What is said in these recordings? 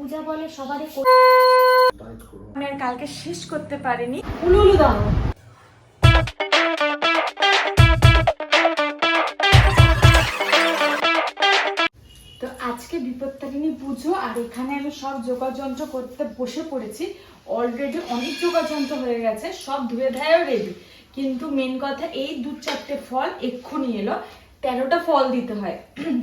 পূজা বলে সবারই আমি আর কালকে শেষ করতে পারিনি। উলু উলু দাও। তো আজকে বিপত্তারিণী পুজো আর এখানে আমি সব যোগাযন্ত্র করতে বসে পড়েছি। অলরেডি অনেক যোগাযন্ত্র হয়ে গেছে সব ধুয়ে ধায়েও রেডি কিন্তু মেন কথা এই দু চারটে ফল এক্ষুনি এলো। তেরোটা ফল দিতে হয়।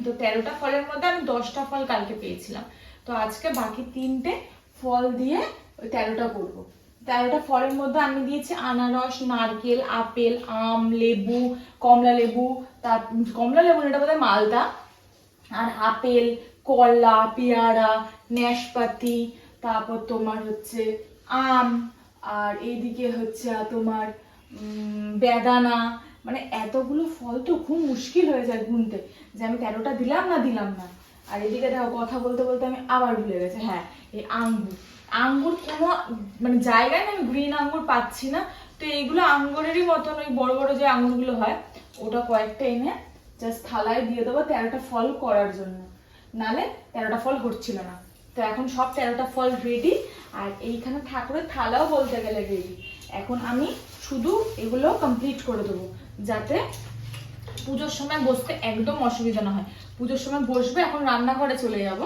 তো তেরোটা ফলের মধ্যে আমি দশটা ফল কালকে পেয়েছিলাম। তো আজকে বাকি তিনটে ফল দিয়ে ওই তেরোটা করব। তেরোটা ফলের মধ্যে আমি দিয়েছি আনারস, নারকেল, আপেল, আম, লেবু, কমলা লেবু, তার কমলা লেবু এটা বোধহয় মালদা। আর আপেল, কলা, পেয়ারা নাশপাতি তারপর তোমার হচ্ছে আম, আর এইদিকে হচ্ছে তোমার বেদানা। মানে এতগুলো ফল তো খুব মুশকিল হয়ে যায় গুনতে। যে আমি তেরোটা দিলাম না দিলাম না। আর এদিকে দেখো, কথা বলতে বলতে আমি আবার ভুলে গেছি। হ্যাঁ এই আঙ্গুর। আঙ্গুর কোনো মানে জায়গায় না আমি গ্রিন আঙ্গুর পাচ্ছি না। তো এইগুলো আঙ্গুরেরই মতন ওই বড় বড় যে আঙ্গুরগুলো হয়, ওটা কয়েকটা এনে জাস্ট থালায় দিয়ে দেবো তেরোটা ফল করার জন্য। নালে তেরোটা ফল হচ্ছিল না। তো এখন সব তেরোটা ফল রেডি আর এইখানে ঠাকুরের থালাও বলতে গেলে রেডি এখন আমি শুধু এগুলো কমপ্লিট করে দেবো, যাতে পুজোর সময় বসতে একদম অসুবিধা না হয়। পুজোর সময় বসবে, এখন রান্নাঘরে চলে যাব।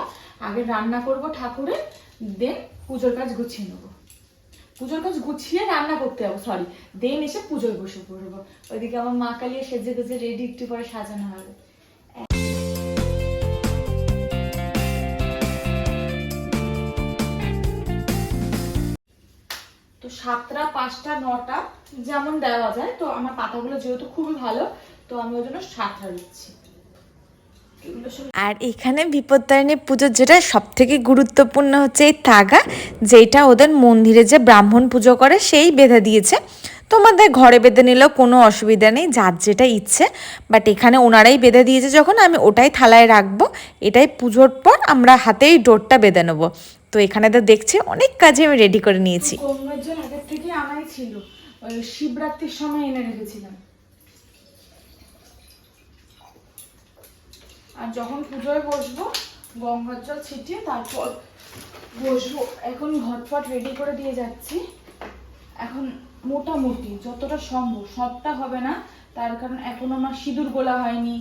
আগে রান্না করব ঠাকুরের দেন পুজোর কাজ গুছিয়ে নেব। পুজোর কাজ গুছিয়ে রান্না করতে যাব সরি দেন এসে পুজোয় বসে পড়ব। ওইদিকে আমার মা কালিয়ে সেজে গুজে রেডি একটু পরে সাজানো হবে। তো সাতটা, পাঁচটা, নটা যেমন দেওয়া যায়, তো আমার পাতাগুলো যেহেতু খুবই ভালো তো আমি ওই জন্য সাতটা দিচ্ছি। আর এখানে বিপত্তারিণী পুজোর যেটা সব থেকে গুরুত্বপূর্ণ হচ্ছে এই তাগা যেটা ওদের মন্দিরে যে ব্রাহ্মণ পুজো করে সেই বেঁধে দিয়েছে। তোমাদের ঘরে বেঁধে নিলেও কোনো অসুবিধা নেই যার যেটা ইচ্ছে। বাট এখানে ওনারাই বেঁধে দিয়েছে যখন আমি ওটাই থালায় রাখব। এটাই পুজোর পর আমরা হাতেই ডোরটা বেঁধে নেব। তো এখানে তো দেখছি অনেক কাজে আমি রেডি করে নিয়েছি। আগের থেকে আনাই ছিল। শিবরাত্রির সময় এনে রেখেছিলাম। আর যখন পুজোয় বসবো, গঙ্গার জল ছিটিয়ে তারপর বসবো। এখন ঘটফট রেডি করে দিয়ে যাচ্ছি। এখন মোটামুটি যতটা সম্ভব, সবটা হবে না। তার কারণ এখন আমার সিঁদুর গোলা হয়নি।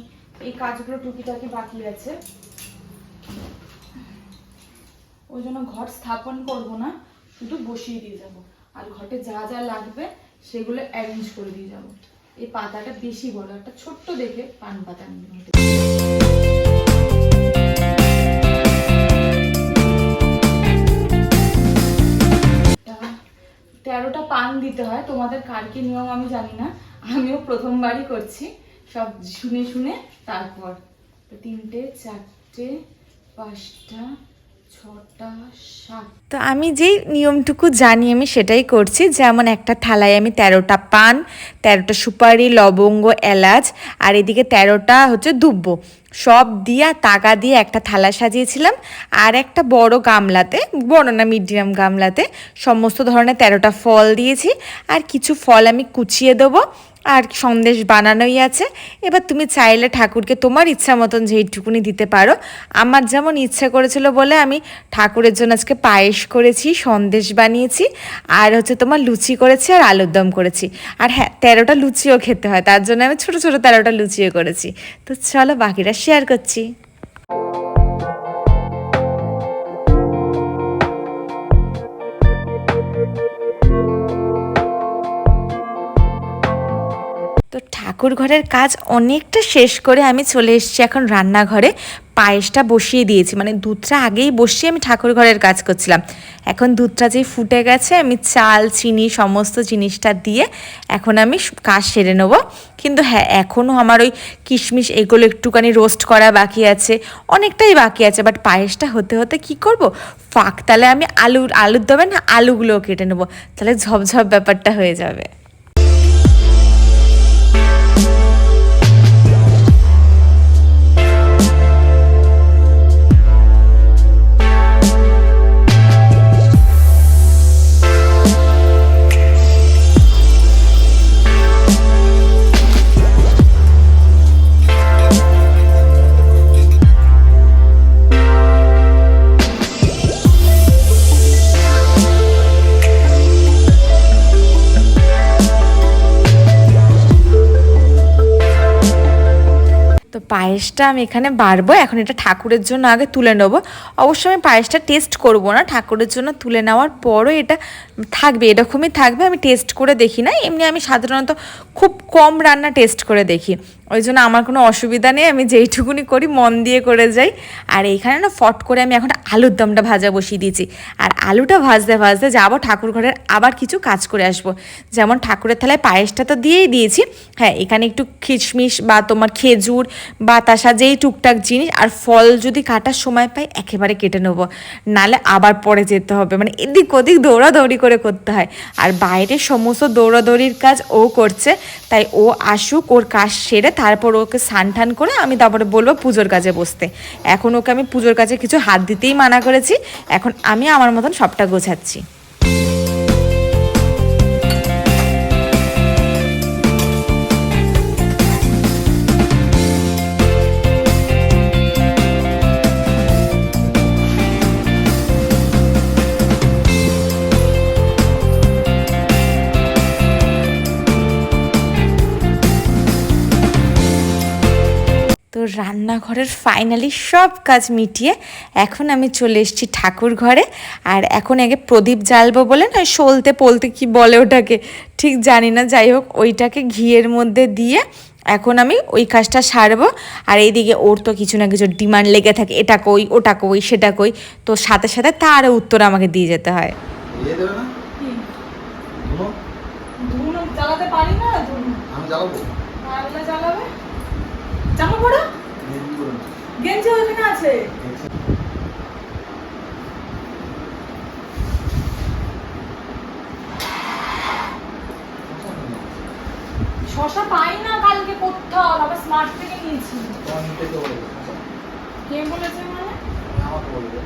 এই কাজগুলো টুকিটাকি বাকি আছে। ওই জন্য ঘর স্থাপন করব না, শুধু বসিয়ে দিয়ে যাব। আর ঘটে যা যা লাগবে, সেগুলো অ্যারেঞ্জ করে দিয়ে যাব। এই পাতাটা বেশি বড়, একটা ছোট্ট দেখে পান পাতা তেরোটা পান দিতে হয়, তোমাদের কার কি নিয়ম আমি জানি না। আমিও প্রথমবারই করছি, সব শুনে শুনে তারপর। তিনটে, চারটে, পাঁচটা তো আমি যেই নিয়মটুকু জানি আমি সেটাই করছি। যেমন একটা থালায় আমি তেরোটা পান, তেরোটা সুপারি, লবঙ্গ, এলাচ, আর এদিকে তেরোটা হচ্ছে দুব্ব। সব দিয়া, তাগা দিয়ে একটা থালা সাজিয়েছিলাম। আর একটা বড় গামলাতে বড় না মিডিয়াম গামলাতে সমস্ত ধরনের তেরোটা ফল দিয়েছি। আর কিছু ফল আমি কুচিয়ে দেবো। আর সন্দেশ বানানোই আছে। এবার তুমি চাইলে ঠাকুরকে তোমার ইচ্ছা মতন যেইটুকুনি দিতে পারো। আমার যেমন ইচ্ছা করেছিল বলে আমি ঠাকুরের জন্য আজকে পায়েস করেছি, সন্দেশ বানিয়েছি, আর হচ্ছে তোমার লুচি করেছি আর আলুর দম করেছি। আর হ্যাঁ তেরোটা লুচিও খেতে হয়, তার জন্য আমি ছোটো ছোটো তেরোটা লুচিও করেছি। তো চলো বাকিটা শেয়ার করছি। ঠাকুর ঘরের কাজ অনেকটা শেষ করে আমি চলে এসেছি এখন রান্নাঘরে। পায়েসটা বসিয়ে দিয়েছি মানে দুধটা আগেই বসিয়ে আমি ঠাকুর ঘরের কাজ করছিলাম। এখন দুধটা যেই ফুটে গেছে, আমি চাল, চিনি, সমস্ত জিনিসটা দিয়ে এখন আমি কাজ সেরে নেব। কিন্তু হ্যাঁ এখনও আমার ওই কিশমিশ এগুলো একটুখানি রোস্ট করা বাকি আছে, অনেকটাই বাকি আছে। বাট পায়েসটা হতে হতে কি করব? ফাঁক, তাহলে আমি আলু আলুর দমে না আলুগুলোও কেটে নেব। তাহলে ঝপঝপ ব্যাপারটা হয়ে যাবে। পায়েসটা আমি এখানে বাড়বো। এখন এটা ঠাকুরের জন্য আগে তুলে নেব। অবশ্য আমি পায়েসটা টেস্ট করব না, ঠাকুরের জন্য তুলে নেওয়ার পরও এটা থাকবে, এরকমই থাকবে। আমি টেস্ট করে দেখি না। এমনি আমি সাধারণত খুব কম রান্না টেস্ট করে দেখি। ওই জন্য আমার কোনো অসুবিধা নেই, আমি যেইটুকুনি করি মন দিয়ে করে যাই। আর এইখানে না ফট করে আমি এখন আলুর দমটা ভাজা বসিয়ে দিয়েছি। আর আলুটা ভাজতে ভাজতে যাব ঠাকুর ঘরের আবার কিছু কাজ করে আসব। যেমন ঠাকুরের থালায় পায়েসটা তো দিয়েই দিয়েছি। হ্যাঁ এখানে একটু খিশমিশ বা তোমার খেজুর, বাতাসা যেই টুকটাক জিনিস আর ফল যদি কাটার সময় পাই একেবারে কেটে নেব। নালে আবার পরে যেতে হবে। মানে এদিক ওদিক দৌড়াদৌড়ি করে করতে হয়। আর বাইরে সমস্ত দৌড়াদৌড়ির কাজ ও করছে। তাই ও আসুক, ওর কাজ সেরে তারপর ওকে স্নান টান করে আমি তারপরে বলব পুজোর কাজে বসতে। এখন ওকে আমি পুজোর কাজে কিছু হাত দিতেই মানা করেছি। এখন আমি আমার মতন সবটা গোছাচ্ছি। রান্নাঘরের ফাইনালি সব কাজ মিটিয়ে এখন আমি চলে এসেছি ঠাকুর ঘরে। আর এখন আগে প্রদীপ জ্বালবো বলে না সলতে পলতে কি বলে ওটাকে ঠিক জানি না। যাই হোক ওইটাকে ঘিয়ের মধ্যে দিয়ে এখন আমি ওই কাজটা সারবো। আর এইদিকে ওর তো কিছু না কিছু ডিমান্ড লেগে থাকে এটা কই ওটা কই সেটা কই। তো সাথে সাথে তার উত্তর আমাকে দিয়ে যেতে হয়। জ্বালাতে পারি না? আমি জ্বালাবো। জ্বালাবে? জামা পড়ো। গেঞ্জি ওখানে আছে। শশা পাই না কালকে কোথাও আবার স্মার্ট থেকে নিয়েছি তোমার নিতে কে বলেছে? কে বলেছে মানে আমাকে বলবে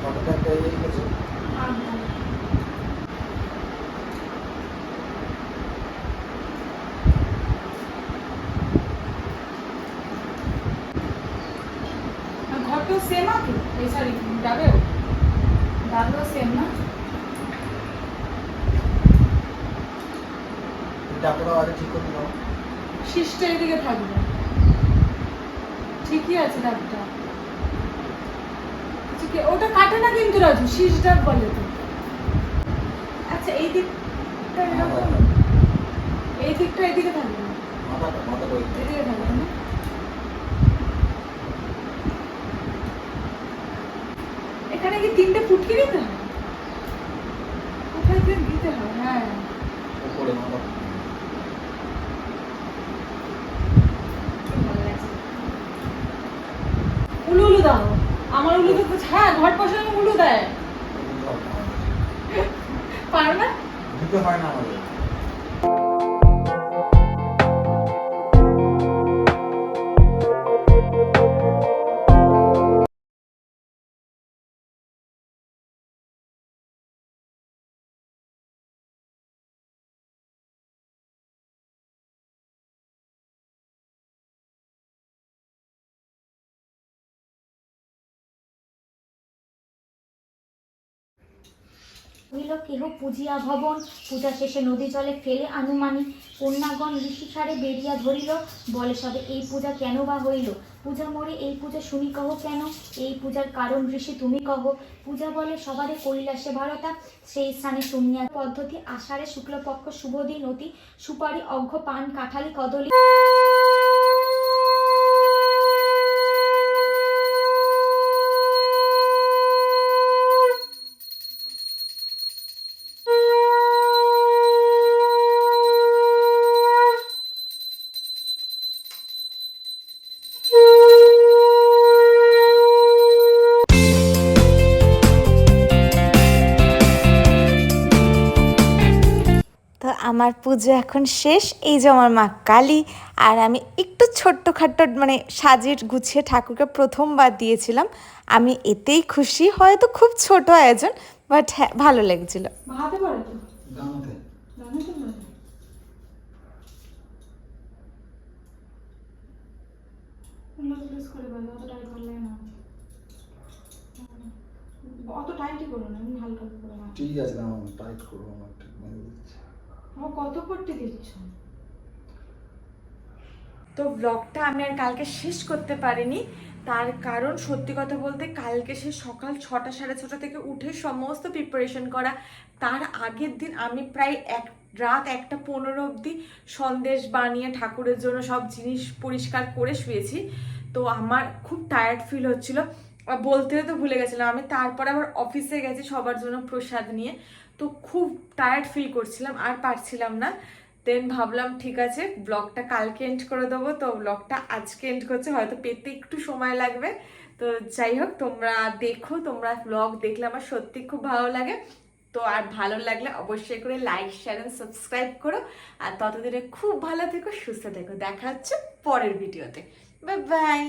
ফটোটা একটা ইয়ে করেছে আচ্ছা। আর ঘরটাও সেম আছে এই সরি যাবেও যাবেও সেম না আগে ঠিক করতে দাও শীষটা এদিকে থাকবে। ঠিকই আছে ডাবটা ওটা কাটে না কিন্তু রাজু? শীষ ডাব বলে তো। আচ্ছা এই দিকটা এরকম? এই দিকটা এদিকে থাকবে এদিকে থাকবে না? এখানে কি তিনটে ফুটকি দিতে হয়? কোথায় দিতে হয়? হ্যাঁ উপরে মাথা ভালো লাগছে। উলু উলু দাও আমার তো হ্যাঁ ঘর বসানো উলু দেয়। পারো না? হয় না আমাদের। হইল কেহ পূজিয়া ভবন। পূজা শেষে নদী জলে ফেলে আনুমানিক কন্যাগণ ঋষিসারে বেরিয়া ধরিল। বলে সবে এই পূজা কেন বা হইল? পূজা মোরে এই পূজা শুনি কহ কেন? এই পূজার কারণ ঋষি তুমি কহ। পূজা বলে, সবারে কৈলাসে ভারতা, সেই স্থানে শুনিয়া পদ্ধতি আষাঢ়ে শুক্লপক্ষ, শুভ দিন অতি সুপারি অঘ্য পান, কাঠালি, কদলী পুজো এখন শেষ এই যে আমার মা কালী আর আমি একটু ছোট্টখাট্ট মানে সাজিয়ে গুছিয়ে ঠাকুরকে প্রথমবার দিয়েছিলাম। আমি এতেই খুশি হয়তো খুব ছোট আয়োজন বাট হ্যাঁ ভালো লেগেছিল। অত টাইটই করো না হালকা করে ঠিক আছে টাইট করব আমার ঠিক দিচ্ছি আমার কত করতে দিচ্ছ? তো ব্লগটা আমি আর কালকে শেষ করতে পারিনি। তার কারণ সত্যি কথা বলতে কালকে সে সকাল ছটা সাড়ে ছটা থেকে উঠে সমস্ত প্রিপারেশন করা। তার আগের দিন আমি প্রায় এক, রাত একটা পনেরো অবধি সন্দেশ বানিয়ে ঠাকুরের জন্য সব জিনিস পরিষ্কার করে শুয়েছি। তো আমার খুব টায়ার্ড ফিল হচ্ছিল। বলতেও তো ভুলে গেছিলাম, আমি তারপর আবার অফিসে গেছি সবার জন্য প্রসাদ নিয়ে। তো খুব টায়ার্ড ফিল করছিলাম, আর পারছিলাম না। দেন ভাবলাম, ঠিক আছে ব্লগটা কালকে এন্ড করে দেবো। তো ব্লগটা আজকে এন্ড করছে, হয়তো পেতে একটু সময় লাগবে। তো যাই হোক, তোমরা দেখো, তোমরা ব্লগ দেখলে আমার সত্যি খুব ভালো লাগে। তো আর ভালো লাগলে অবশ্যই করে লাইক শেয়ার এন্ড সাবস্ক্রাইব করো। আর ততদিনে খুব ভালো থেকো, সুস্থ থেকো। দেখা হচ্ছে পরের ভিডিওতে বাই বাই